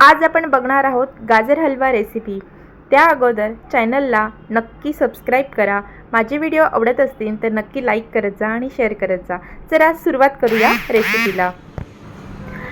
आज आपण बघणार आहोत गाजर हलवा रेसिपी त्या अगोदर चॅनलला नक्की सबस्क्राईब करा. माझे व्हिडिओ आवडत असतील तर नक्की लाईक करत जा आणि शेअर करत जा. चला सुरुवात करूया रेसिपीला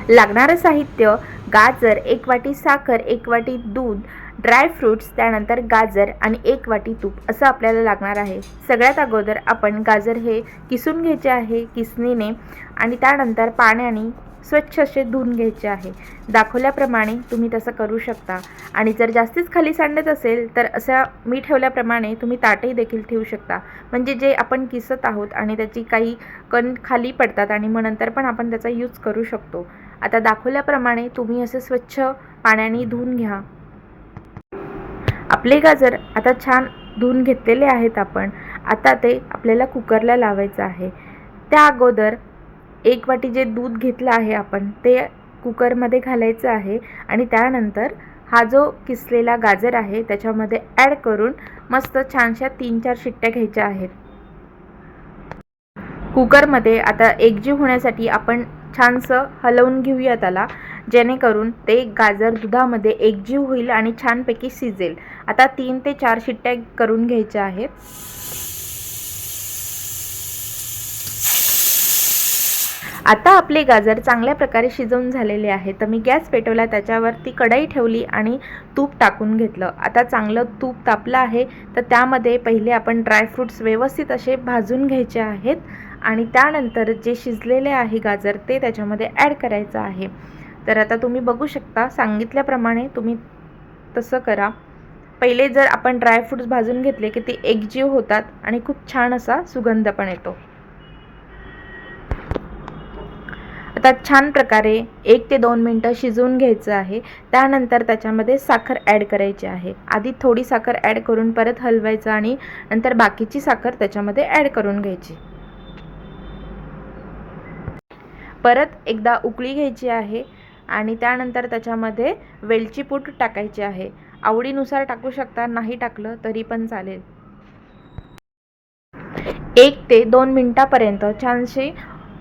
लागणारं साहित्य गाजर एक वाटी साखर एक वाटी दूध ड्रायफ्रूट्स त्यानंतर गाजर आणि एक वाटी तूप असं आपल्याला लागणार आहे. सगळ्यात अगोदर आपण गाजर हे किसून घ्यायचे आहे किसणीने आणि त्यानंतर पाण्याने स्वच्छ असे धुवून घ्यायचे आहे. दाखवल्याप्रमाणे तुम्ही तसं करू शकता. आणि जर जास्तीच खाली सांडत असेल तर असा मी ठेवल्याप्रमाणे तुम्ही ताटही देखील ठेवू शकता. म्हणजे जे आपण किसत आहोत आणि त्याची काही कण खाली पडतात आणि मग नंतर पण आपण त्याचा यूज करू शकतो. आता दाखवल्याप्रमाणे तुम्ही असे स्वच्छ पाण्याने धुवून घ्या. आपले गाजर आता छान धुवून घेतलेले आहेत आपण. आता ते आपल्याला कुकरला लावायचं आहे. त्या अगोदर एक वाटी जे दूध घेतलं आहे आपण ते कुकरमध्ये घालायचं आहे आणि त्यानंतर हा जो किसलेला गाजर आहे त्याच्यामध्ये ॲड करून मस्त छानशा तीन चार शिट्ट्या घ्यायच्या आहेत. कुकरमध्ये आता एकजीव होण्यासाठी आपण छानसं हलवून घेऊया त्याला जेणेकरून ते गाजर दुधामध्ये एकजीव होईल आणि छानपैकी शिजेल. आता तीन ते चार शिट्ट्या करून घ्यायच्या आहेत. आता आपले गाजर चांगल्या प्रकारे शिजवून झालेले आहे तर मी गॅस पेटवला त्याच्यावरती कढई ठेवली आणि तूप टाकून घेतलं. आता चांगलं तूप तापलं आहे तर त्यामध्ये पहिले आपण ड्रायफ्रूट्स व्यवस्थित असे भाजून घ्यायचे आहेत आणि त्यानंतर जे शिजलेले आहे गाजर ते त्याच्यामध्ये ॲड करायचं आहे. तर आता तुम्ही बघू शकता सांगितल्याप्रमाणे तुम्ही तसं करा. पहिले जर आपण ड्रायफ्रूट्स भाजून घेतले की ते एकजीव होतात आणि खूप छान असा सुगंध पण येतो. आता छान प्रकारे एक ते दोन मिनटं शिजवून घ्यायचं आहे. त्यानंतर त्याच्यामध्ये साखर ॲड करायची आहे. आधी थोडी साखर ॲड करून परत हलवायचं आणि नंतर बाकीची साखर त्याच्यामध्ये ॲड करून घ्यायची. परत एकदा उकळी घ्यायची आहे आणि त्यानंतर त्याच्यामध्ये वेलचीपूट टाकायची आहे. आवडीनुसार टाकू शकता नाही टाकलं तरी पण चालेल. एक ते दोन मिनटापर्यंत छानशी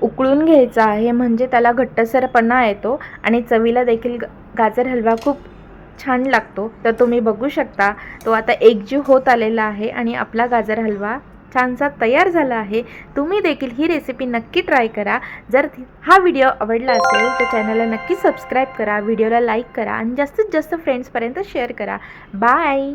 उकळून घ्यायचा आहे म्हणजे त्याला घट्टसरपणा येतो आणि चवीला देखील ग- गाजर हलवा खूप छान लागतो. तर तुम्ही बघू शकता तो आता एकजीव होत आलेला आहे आणि आपला गाजर हलवा छानसा तयार झाला आहे. तुम्ही देखील ही रेसिपी नक्की ट्राय करा. जर हा व्हिडिओ आवडला असेल तर चॅनलला नक्की सबस्क्राईब करा व्हिडिओला लाईक करा आणि जास्तीत जास्त फ्रेंड्सपर्यंत शेअर करा. बाय